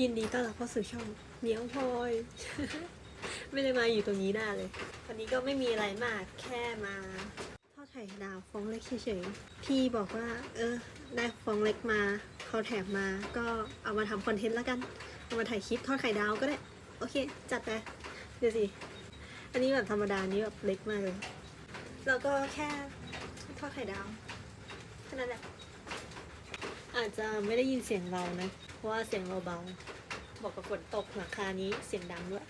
ยินดีต้อนรับเข้าสู่ช่องเมียวพลอย ไม่ได้มาอยู่ตรงนี้ได้เลย วันนี้ก็ไม่มีอะไรมากแค่มาทอดไข่ดาวฟองเล็กเฉยๆ พี่บอกว่า เออ ได้ฟองเล็กมาเขาแถมมาก็เอามาทำคอนเทนต์แล้วกัน เอามาถ่ายคลิปทอดไข่ดาวก็ได้ โอเค จัดไปเดี๋ยวสิ อันนี้แบบธรรมดานี้แบบเล็กมากเลย แล้วก็แค่ทอดไข่ดาวแค่นั้นแหละอาจจะไม่ได้ยินเสียงเรานะ ราะว่าเสียงเราเบาบอกกับฝนตกหลังคานี้เสียงดังด้วย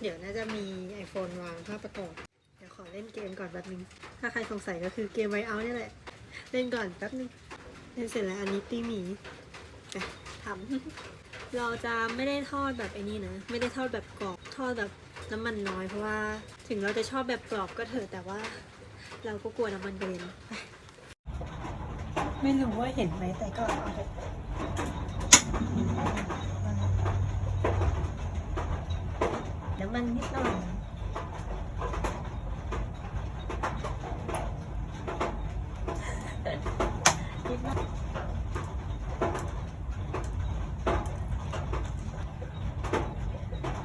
เดี๋ยวน่าจะมี iPhone วางภาพประกอบ เดี๋ยวขอเล่นเกมก่อนแป๊บนึง ถ้าใครสงสัยก็คือเกมไวเอาเนี่ยแหละ เล่นก่อนแป๊บนึง เล่นเสร็จแล้วอันนี้ตีหมีอะทำ เราจะไม่ได้ทอดแบบไอ้นี่นะ ไม่ได้ทอดแบบกรอบ ทอดแบบน้ำมันน้อยเพราะว่า ถึงเราจะชอบแบบกรอบก็เถอะแต่ว่า เราก็กลัวน้ำมันกระเด็นไม่รู้ว่าเห็นไหมแต่ก็เอาน้ำมันนิดหน่อยนิดหน่อย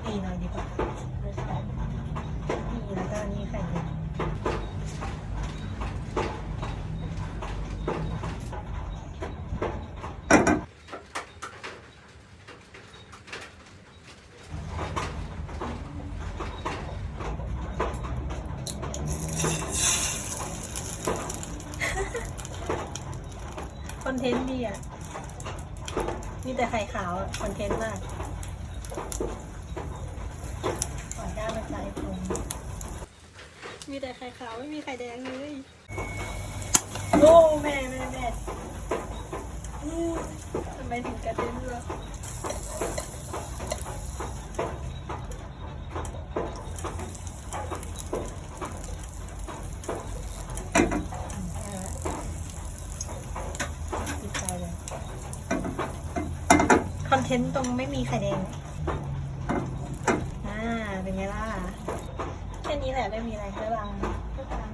นี่หน่อยดีกว่านี่แล้วก็อันนี้ไข่เค็มค อนเทนต์ดีอะ มีแต่ไข่ขาวอะคอนเทนต์มากขอด้ามาใส่ผมมีแต่ไข่ขาวไม่มีไข่แดงเลยโอ้แม่แม่แม่ทำไมถึงกระเด็นด้ะยปิดไฟเลย คอน เทนต์ตรงไม่มีไข่แดง อ่า เป็นไงล่ะ แค่นี้แหละไม่มีอะไรบ๊ายบายบ๊ายบาย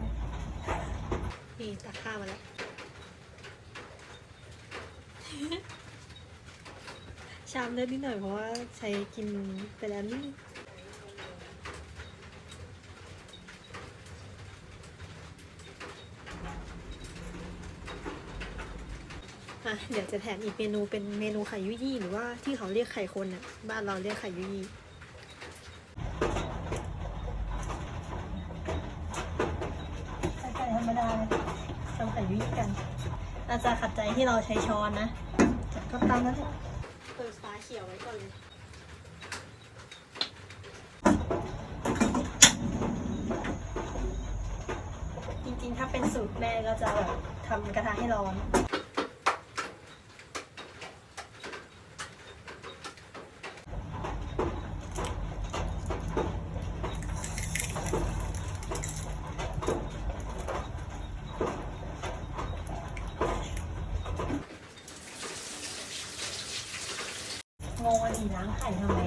นี่ตักข้าวมาแล้ว ชามเล็กนิดหน่อยเพราะว่าใช้กินไปแล้วนี่ เดี๋ยวจะแถมอีกเมนูเป็นเมนูไข่ยุยี่หรือว่าที่เขาเรียกไข่คนน่ะบ้านเราเรียกไข่ยุยี่ใส่ไข่ธรรมดาเลยทำไข่ยุ้ยกัน อาจจะขัดใจที่เราใช้ช้อนนะแต่ก็ตามนั้นแหละเปิดฟ้าเขียวไว้ก่อนเลยจริงๆ ถ้าเป็นสูตรแม่ก็จะแบบทำกระทะให้ร้อน งงว่าดีล้าง ไข่ทำไม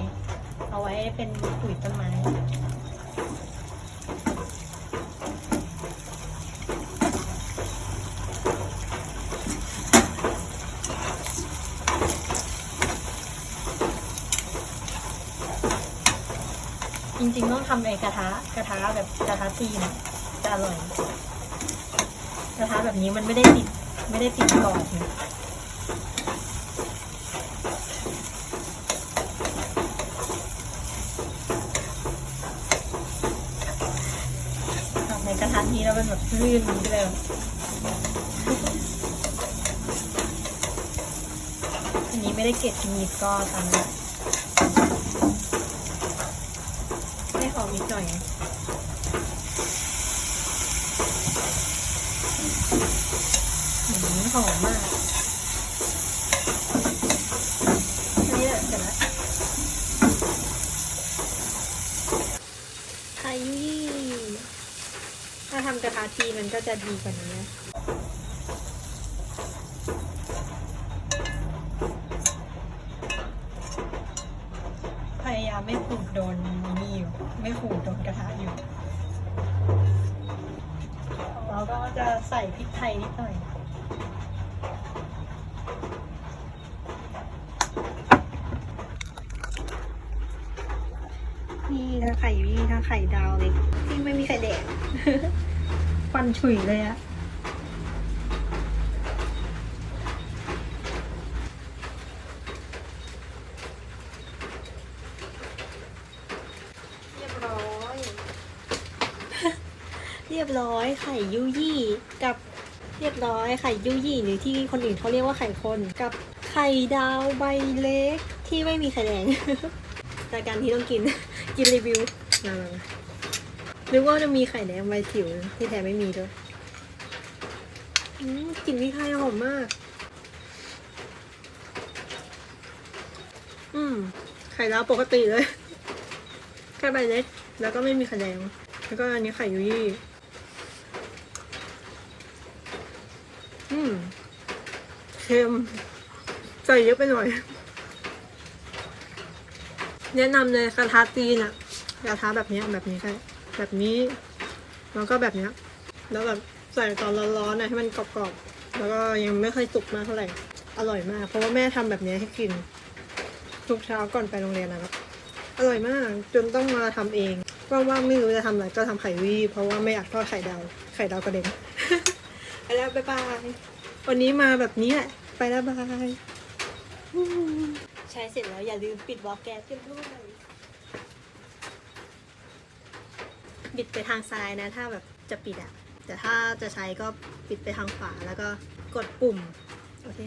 เอาไว้เป็นปุ๋ยต้นไม้จริงๆต้องทำไอ้กระทะกระทะแบบกระทะจีนจะอร่อย กระทะแบบนี้มันไม่ได้ติด ไม่ได้ติดกรอบนะ ทำใน กระทะนี้แล้วมันแบบลื่นไปเลยอันนี้ไม่ได้เก็บมีดก็ตามนั้นได้หอมนิดหน่อยหอมมากอันนี้แหละเสร็จแล้วไข่ยุยี่ ถ้าทำกระทะทีมันก็จะดีกว่านี้นะไข่ไม่ขูดโดนนี่อยู่ ไม่ขูดโดนกระทะอยู่ของเราก็จะใส่พริกไทยนิดหน่อยนี่ทั้งไข่ยี่ทั้งไข่ดาวเลยที่ไม่มีไข่แดงค วันฉุยเลยอะเรียบร้อย เรียบร้อยไข่ยุยี่กับเรียบร้อยไข่ยุยี่หรือที่คนอื่นเขาเรียกว่าไข่คนกับไข่ดาวใบเล็กที่ไม่มีไข่แดง รายการที่ต้องกิน กินรีวิวมา มามาหรือว่าจะมีไข่แดงใบจิ๋วที่แท้ไม่มีด้วยกลิ่นพริกไทยหอมมาก อืม ไข่ดาวปกติเลยแค่ใบเล็ก แล้วก็ไม่มีไข่แดง แล้วก็อันนี้ไข่ยุยี่ อืม เค็ม ใส่เยอะไปหน่อย แนะนำเลยกระทะจีนอะกระทะแบบนี้แบบนี้ใช่ แบบนี้แล้วก็แบบเนี้ยแล้วแบบใส่ตอนร้อนๆนะให้มันกรอบๆแล้วก็ยังไม่ค่อยสุกมากเท่าไหร่อร่อยมาก เพราะว่าแม่ทำแบบนี้ให้กิน ทุกเช้าก่อนไปโรงเรียนนะครับอร่อยมาก จนต้องมาทำเองว่างๆไม่รู้จะทำอะไรก็ทำไข่วีเพราะว่าไม่อยากทอดไข่ดาวไข่ดาวกระเด็นไปแล้วบ๊ายบายวันนี้มาแบบนี้แหละไปแล้วบายใช้เสร็จแล้วอย่าลืมปิดวอลแก๊สกันด้วย บิดไปทางซ้ายนะ ถ้าแบบจะปิดอะแต่ถ้าจะใช้ก็ปิดไปทางขวาแล้วก็กดปุ่ม โอเค